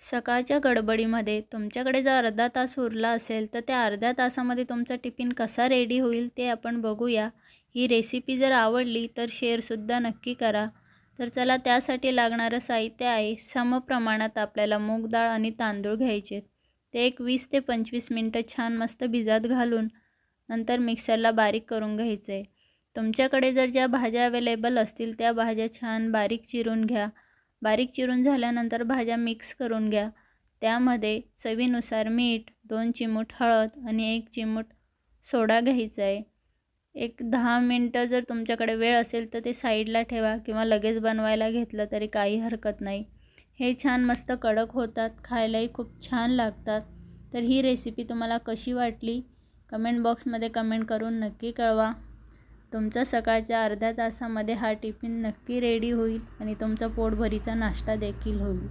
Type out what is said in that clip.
सकाळच्या गडबडीमध्ये तुमच्याकडे जर अर्धा तास उरला असेल तर त्या अर्ध्या तासामध्ये तुमचा टिफिन कसा रेडी होईल ते आपण बघूया. ही रेसिपी जर आवडली तर शेअरसुद्धा नक्की करा. तर चला त्यासाठी लागणारं साहित्य आहे समप्रमाणात आपल्याला मूग डाळ आणि तांदूळ घ्यायचे. ते एक वीस ते पंचवीस मिनटं छान मस्त भिजात घालून नंतर मिक्सरला बारीक करून घ्यायचं. आहे तुमच्याकडे जर ज्या भाज्या अवेलेबल असतील त्या भाज्या छान बारीक चिरून घ्या. बारीक चिरून झाल्यानंतर भाज्या मिक्स करून घ्या. त्यामध्ये चवीनुसार मीठ दोन चिमूट हळद आणि एक चिमूट सोडा घ्यायचा आहे. एक दहा मिनटं जर तुमच्याकडे वेळ असेल तर ते साईडला ठेवा किंवा लगेच बनवायला घेतलं तरी काही हरकत नाही. हे छान मस्त कडक होतात खायलाही खूप छान लागतात. तर ही रेसिपी तुम्हाला कशी वाटली? कमेंट बॉक्समध्ये कमेंट करून नक्की कळवा. तुमचा सकाळच्या अर्ध्या तासामध्ये हा टिफिन नक्की रेडी होईल आणि तुमचा पोटभरीचा नाश्ता देखील होईल.